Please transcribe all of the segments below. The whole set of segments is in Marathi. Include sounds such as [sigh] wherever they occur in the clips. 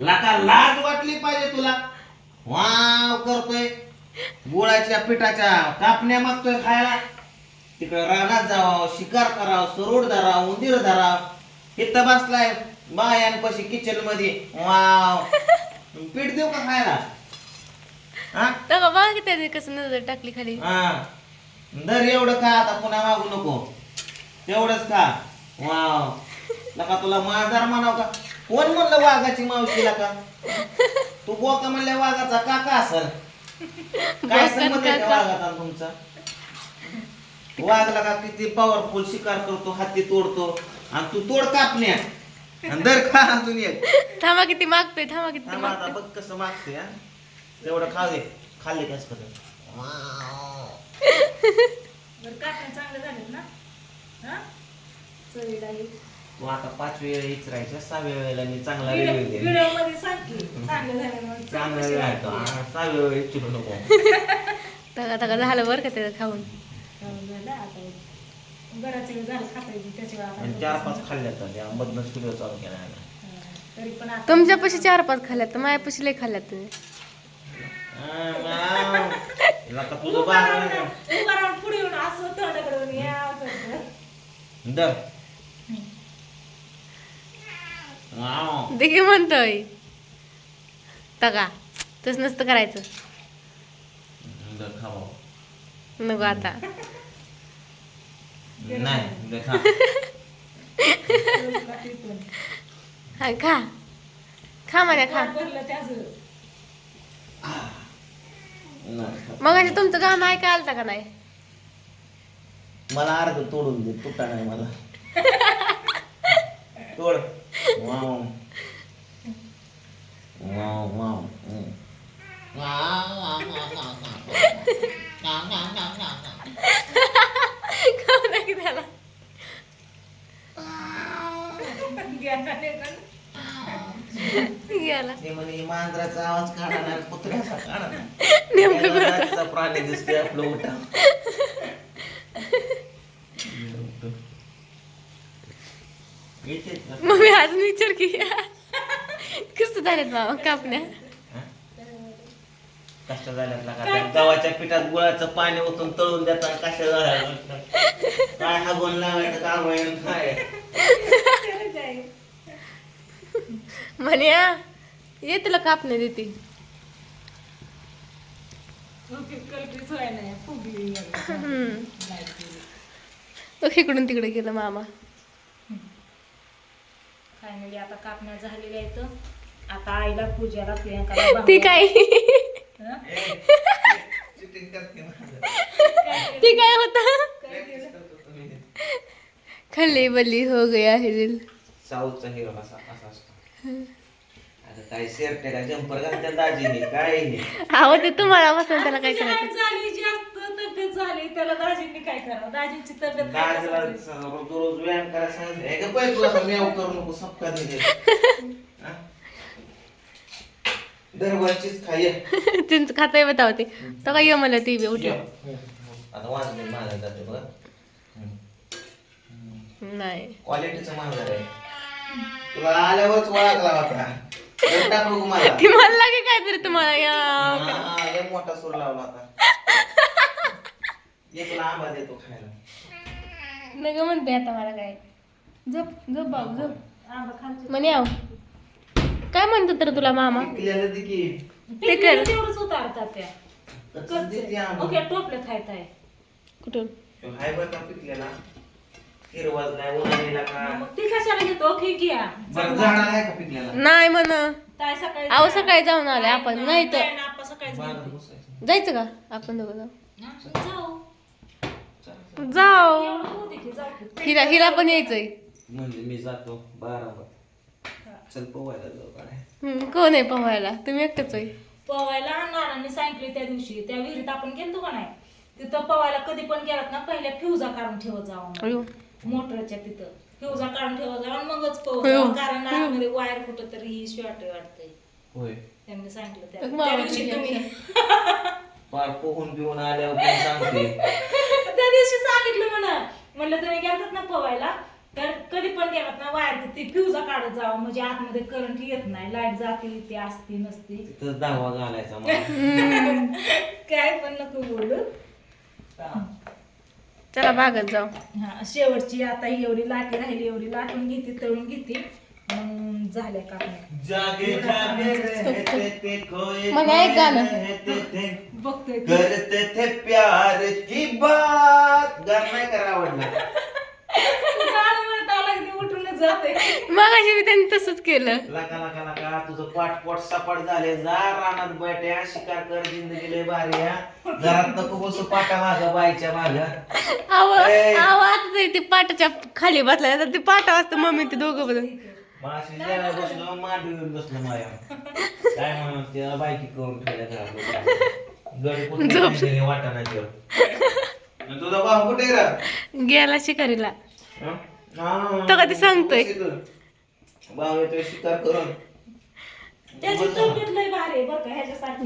लाका लाज वाटली पाहिजे तुला. वाव करतोय. गुळाच्या पिठाच्या कापण्या मागतोय खायला. तिकडे रानात जावं शिकार करावं सरोड धराव उंदीर धराव. इथं बसलाय बायांपाशी किचनमध्ये. वाव. पीठ देऊ का खायला? हा? तर बघा की त्याने कसं नजर टाकली खाली. हा. दर एवढं का आता पुन्हा मागू नको. तेवढंच का वाव. लका तुला माझार म्हणाव का? कोण म्हणलं वाघाची मावशीला का? [laughs] तू बोका म्हणल्या वाघाचा काका असल. काय संबंध आहे त्या काका. वाघाचा आणि तुमचा? वाघ लका किती पॉवरफुल शिकार करतो हत्ती तोडतो आणि तू तोड कापण्या. आणि दर खा अजून एक. थांबा किती मागतोय थांबा किती थांबा आता मागतोय. बघ कसं मागते हा. तेवढं खाऊ दे खाल्ले कस बरं कापण्या चांगले झालेत ना? हा? चवीला तू आता पाच वेळ इचरायच्या सहाव्या वेळेला मी चांगला व्हिडिओमध्ये सांग की चांगले झाले म्हणून. चांगला वेळ आहे वाटली? तो हा, सहाव्या वेळ नको [laughs] तगा तगा झालं बरं का त्याचं खाऊन खाऊन झालं आता बराच वेळ झालं खाता येईल त्याच्यावर आता आणि चार पाच खाल्ल्या तर या चालू केला आहे ना. हा, तरी पण आता तुमच्यापाशी चार पाच खाल्ल्यात तर माझ्यापाशी लय खाल्ल्यात तुम्ही आ, वाव. हिला का तुझं बाळ नाही का? उभा राहून पुढे येऊन असं तोंडाकडे या करतं. दर वाव. देखील म्हणतोय. तगा तस नसतं करायचं. नको आता. खा. हा खा. खा माझ्या खा. मग अशी तुमचं गाणं ऐकाय आलता का नाही? मला अर्ध तोडून दे तुटा नाही मला. तोड [laughs] wow wow wow hmm. Wow, wow, wow, wow, wow. Wow, wow, wow, wow, wow. खाऊ नये की त्याला ज्ञानाने पण गेला ते म्हणे मांजराचा आवाज काढा ना कुत्र्याचा काढा ना नेमकं त्याला करतो जातीचा प्राणी दिसतोय आपलं उठा येतेच का? मग मी अजून विचार की कसं झालेत मामा कापण्या हा? कष्ट झाल्यात लागा गव्हाच्या पिठात गुळाचं पाणी ओतून तळून देतात कशा झाल्या काय हागून लावायचं काम आहे आणि काय. म्हणे ये तुला कापण्या देते ओके, कल्पीच व्हाय नाही, फुगली. हम्म. लाइट गेली. तो इकडून तिकडे गेला मामा फायनली आता कापण्या झालेल्या आहेत. आता आईला पूजाला प्रियंकाला [laughs] ती काय? हं? ती काय होता? खल्ली बल्ली हो गया है दिल. साऊथचा हिरो असा असा असतो. काय शर्ट का जम्पर घालत्या दाजीने काय हे आहो ते तुम्हाला बसून त्याला काय करायचं? झाली जास्त तब्येत झाली त्याला दाजींनी काय करावं? दाजींची तब्येत काय दाजीला? रोज रोज व्यायाम करायला सांगितलं. हे का तुला आता मेव करू नको सबका दे दरबारचीच खाय त्यांचं खातं बतावते तो. काय ये मला ती बी उठ आता वाजले माझ्या जाते बघ. नाही. क्वालिटीचं मांजर आहे तुला आल्यावरच ओळखला होता. मला? ती म्हणला की काहीतरी तुम्हाला या. हा, मोठा सूर लावला होता. ये तुला आंबा देतो खायला. नग म्हणते आता मला काय. झोप झोप बाबू झोप. म्हणे आव. काय म्हणतो तर तुला मामा? पिकलेलं दे की. ते कर. तेवढंच उतारतात त्या. कच्चंच दे ते आंबा. ओके टोपल्यात हाय ताय कुठून? तो हाय बरं का पिकलेला? हिरवाच नाही उन्हाळीला का? मग ती कशाला घेतो ओके घ्या. बरं झाड आहे का पिकलेला? नाही म्हण. सकाळी आहो सकाळी जाऊन आले आपण. नाही तर आपण. जायचं का? आपण दोघं जाऊ. जाऊ. की. हिला हिला पण यायचंय. म्हणजे मी जातो बारा चल पोवायला जाऊ काय हम्म, कोण आहे पोहायला? तुम्ही एकटंच आहे. पवायला नानांनी सांगितले त्या दिवशी. त्या विहिरीत आपण गेलतो का नाही? तिथं पवायला कधी पण गेलात ना पहिल्या फ्युजा काढून ठेवत जाऊ मोटरच्या तिथं. फ्युजा काढून जाऊ आणि मगच. जाऊ कारण आतमध्ये वायर कुठं तरी ही शॉर्ट वाटतंय. होय. त्यांनी सांगितलं त्या त्या दिवशी तुम्ही. पार पोहून पिऊन आल्यावर पण सांगते? [laughs] त्या दिवशी सांगितलं म्हणा. म्हणलं तुम्ही गेलतात ना पवायला तर कधी पण गेलात ना वायर ती फ्यूजा काढत जावं म्हणजे आतमध्ये करंट येत नाही. लाइट जाते ते असते नसते. तिथं दहावा घालायचा मला. [laughs] काय पण नको बोलू. चला बागत जाऊ. हा शेवटची आता ही एवढी लाटी राहिली एवढी लाटून घेते तळून घेते. मग झाल्या थे खोए मग ऐक गाणं. बघतोय ती. करते थे प्यार की बात. गाणं नाही करा आवडलं [laughs] ते मगाशी मी त्यांनी तसंच केलं. लका लका लका तुझं पाठ पोट सपाट झाले. जा रानात बैठ्या शिकार कर जिंदगी लय भारी हा. घरात नको बसू पाटा माग बाईच्या माग. आव ए. आव आता तरी ते पाटाच्या खाली बसला तर ते पाटा वाजता मम्मी ते दोघं बघ माशी जेवायला बसलो मांडी येऊन बसलो माया. काय म्हणून त्या बायकी करून ठेवल्या घरात गडी कुठे वाटाणा जेव तुझा भाऊ कुठे रा? गेला शिकारीला. तो कधी सांगतोय?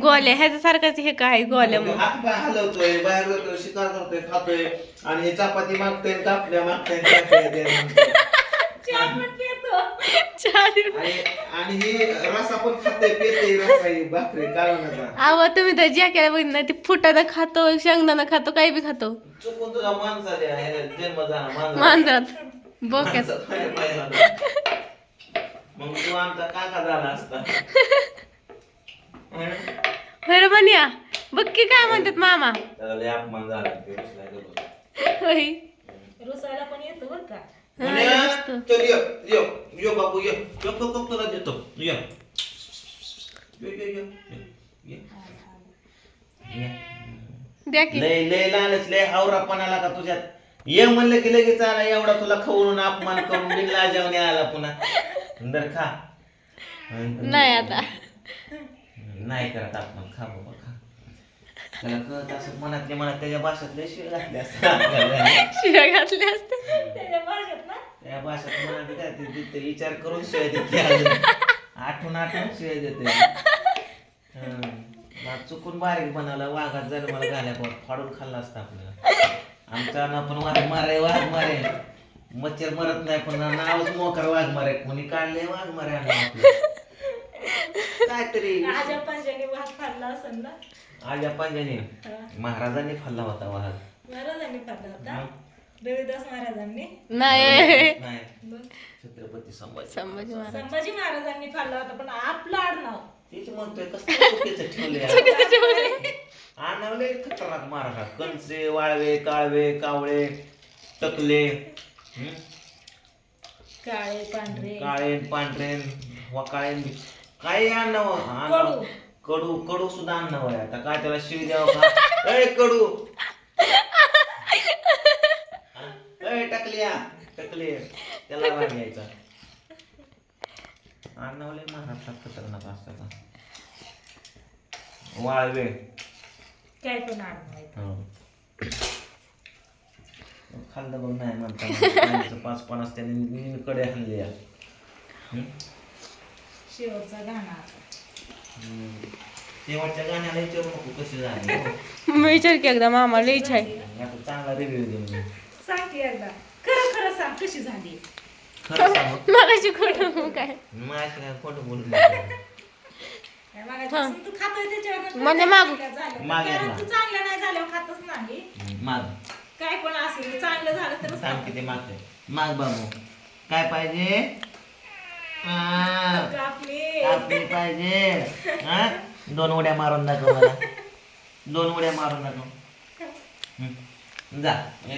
गोल्या ह्याच्या सारखाच हे काय गोल्या मग? हलवतोय बाहेर जातोय शिकार करतोय खातोय आणि हे चपाती मागतोय कापल्या मागतोय. आणि ही रसा पण खाते पेते रसा भाकरी कालवणाचा आव तुम्ही तर ज्या केला बघितलं ना ते फुटाणा खातो शेंगदाणा खातो काही बी खातो. चुकून तुझा माणसा द्या ह्याला जन्म झाला माणसा मांजरात बोक्यात. मग तू आमचा काका झाला असता. हं? बरं म्हणया बघ की काय म्हणतात मामा. त्याला लय अपमान झाला ते रुसलाय गप्प. होय. रुसायला पण येतो बरं का? म्हणे, चल ये. ये ये बाबू ये. यो तुला देतो ये ये ये. ये ये ये द्या की. लय लय लालच लय हावरापणाला का तुझ्यात? ये म्हणलं की लगेच आला एवढा तुला खवळून अपमान करून बिनला जेवणे आला पुन्हा. दर खा. नाही आता. नाही करत अपमान खा बाबा खा. त्याला कळत असं मनातले मनात त्याच्या भाषेत लय शिळ घातले असतात शिव्या घातल्या असते त्याच्या भाषेत ना? त्या भाषेत मनात काय ते- ते- ते विचार करून शिवाय देते अजून. आठवून आठवून शिवाय देते. हं. चुकून बारीक बनवला वाघात जर मला घाल्या फाडून खाल्ला असता आपल्याला. आमचा ना पण वाघ मारे वाघ मारे. मच्छर मरत नाही पण नावच मोकर वाघ मारे. कोणी काढले वाघ मारे. काहीतरी. आजा पंजाने भात खाल्ला असेल ना? आजा पांजाने. महाराजांनी खाल्ला होता वाघ. महाराजांनी खाल्ला होता? मग? रविदास महाराजांनी? नाही. नाही. बरं. छत्रपती संभाजी संभाजी महाराज. संभाजी महाराजांनी खाल्ला होता पण आपलं आडनाव. तेच म्हणतोय कसं चुकीचं ठेवले आणवले खतरनाक महाराष्ट्रात. कणसे वाळवे काळवे कावळे टकले हं? काळे पांढरे. काळे पांढरे वकाळे काही आणव कडू. कडू कडू सुद्धा आणव आहे आता. काय त्याला शिव द्यावं का? [laughs] ए कडू. ए टकलिया. टकले. त्याला राग यायचा. आणवले महाराष्ट्रात खतरनाक असतात. वाळवे. काय पण. हो. खाल्लं बघ नाही म्हणता [laughs] पाच पन्नास त्यांनी कडे आणले शेवटचा गाणा. शेवटच्या गाण्याला विचारू नको कशी झाली. हो. [laughs] मी विचार की एकदा मामा आहे आता चांगला रिव्ह्यू दे सांग की एकदा. खरं खरं सांग कशी झाली. खरं सांगू. [laughs] मगाशी खोटं काय? माझ्या काय खोटं बोलू मागायचं? तू खातोय त्याच्यावर म्हणजे मागू. मागे. कारण ना. तू चांगलं नाही झाल्यावर खातच नाही. माग. काय पण असेल चांगलं झालं तरच सांग खातो. किती मागते. माग बाबू. काय पाहिजे? पाहिजे. हा? दोन उड्या मारून दाखव मला. दोन उड्या मारून दाखव. हं. जा.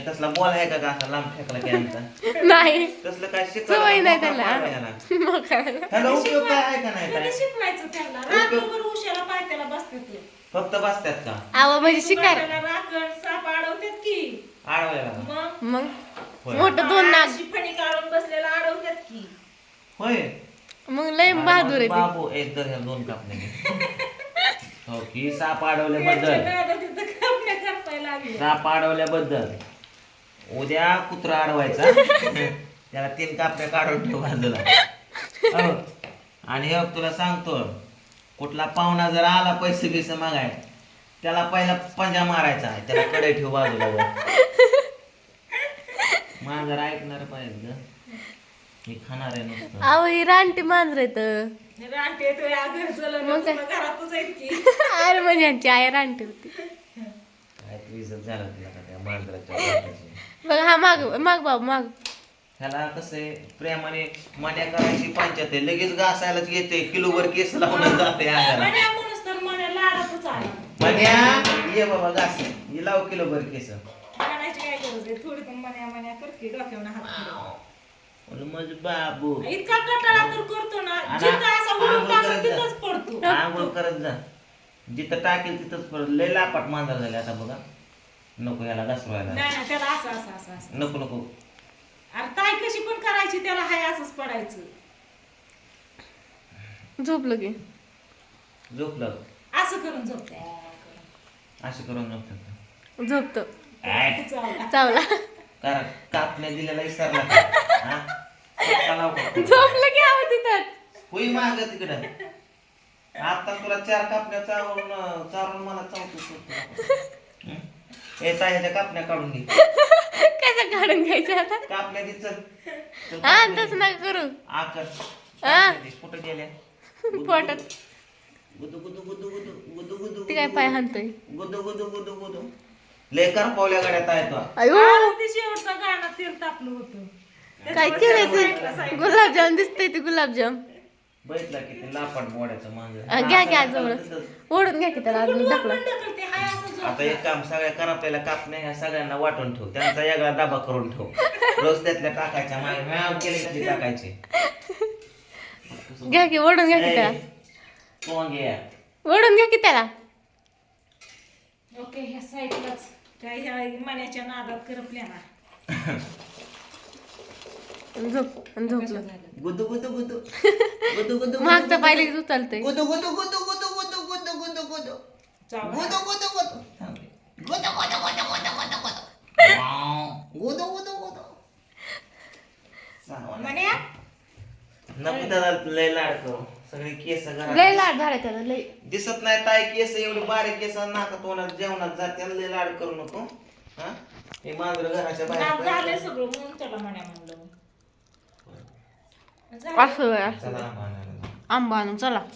तसला बॉल आहे का का? असा लांब फेकला की आमचा. नाही. तसलं काय सवय नाही शिकवायला त्याला. मग काय ह्याला उपयोग काय आहे का नाही कधी काय शिकवायचं त्यांना रात्रभर उशाला पायथ्याला बसतात ते. फक्त बसतात का? आव म्हणजे शिकार दुकानाला राखण साप अडवतात की. आडवायला. का? मग? मग? होय. मोठं दोन नाग. अशी फणी काढून बसलेला अडवतात की. होय. मग लय बहादूर आहे ते. बाबू एक तर ह्या दोन कापणे हो की साप अडवल्याबद्दल. त्यांच्या नादात तिथं. साप अडवल्याबद्दल उद्या कुत्रा अडवायचा. त्याला तीन कापण्या काढून ठेव बाजूला. हो. आणि हे तुला सांगतो. कुठला पाहुणा जर आला पैसे बिसे मागाय त्याला पहिला पंजा मारायचा. त्याला कडे ठेव बाजूला जर. माझं ऐकणार पाहिजे खाणार आहे नुसतं. अहो ही रानटी मांजर येत रानटी मग काय? की. अरे म्हणजे यांची आई रानटी होती. [laughs] काय विजत झाला तिला का त्या मांजराच्या वाटाची. बघ हा माग माग बाबू माग. ह्याला कसं आहे प्रेमाने मन्या करायची पंचायत आहे लगेच घासायलाच येते किलोभर केस लावून जाते मण्या म्हणूस तर मण्या लाडातच आला. मन्या ये बाबा घास. ये लाव किलोभर केस. म्हणायची काय गरज आहे? थोडी पण मण्या मण्या करते डोक्यावर हात फिरव. म्हणून माझं बाबू. इतका कटाळा तर करतो ना आणि. जिथं असा उडून आंघोळ टाकत करत जा. तिथंच पडतो. आंघोळ करत जा. जिथं टाकेल तिथंच परत लय लापाट मांजर झाले आता बघा. नको याला घासवायला नाही ना त्याला असं असं असं असं. नको नको. अरे ताई कशी पण करायची त्याला हाय असंच पडायचं. झोपलं की. झोपलं. असं करून झोपते. असं करून नको झोपतो. काय चावला. कारण कापण्या दिलेला विसरला का? हा? पटका लाव का? झोपलं की आहो तिथं होई माग तिकडं. आता तुला चार कापण्या चावून चारून मला चावतो ए ह्याच्या कापण्या काढून घे. [laughs] कसं काढून घ्यायचं आता? कापण्या दे चल. चल हा कापण्या तसं. नका करू. आकर हा? कापण्या दे. कुठं गेल्या? [laughs] पोटात. गुदू गुदू गुदू गुदू गुदू गुदू ती काय पाय हाणतोय? गुदू गुदू गुदू गुदू. लय कर पावल्या गाड्यात आहे तो. अयो. ते शेवटचा गाणं तेल तापलं होतं. काय केलं गुलाबजाम दिसतंय ते गुलाबजाम. बघितला की ते लापाट बोड्याचं मांजर. घ्या घ्या जवळ ओढून घ्या की त्याला अजून ढकला. आता एक काम सगळ्या करापल्याला कापण्या ह्या सगळ्यांना वाटून ठेव. त्यांचा वेगळा डबा करून ठेव. रोज त्यातल्या टाकायच्या मागे मॅव केले कधी टाकायचे. घ्या की ओढून घ्या की त्याला. कोण घे? ओढून घ्या की त्याला. ओके ह्या साईडलाच. काय ह्या मण्याच्या नादात करपल्या ना [laughs] झोप झोपलं गुदू गुदू गुदू गुदू गुदू मागचा पाहिले की उचलतंय गुदू गुदू गुदू गुदू गुदू गुदू गुदू गुदू चावला. गुदू गुदू गुदू थांब रे. गुदू गुदू गुदू गुदू गुदू गुदू वाव. गुदू गुदू गुदू चांगलं. मण्या नको दादा लय लाड करू सगळे केस घरात लय लाड झाला त्याला लय दिसत नाही ताई केस एवढी बारीक केस नाका तोंडात जेवणात जाते लय लाड करू नको हा हे मांजर घराच्या बाहेर झालंय सगळं म्हणून त्याला म्हणलं झालं. 我喝呀，俺毋还能做了。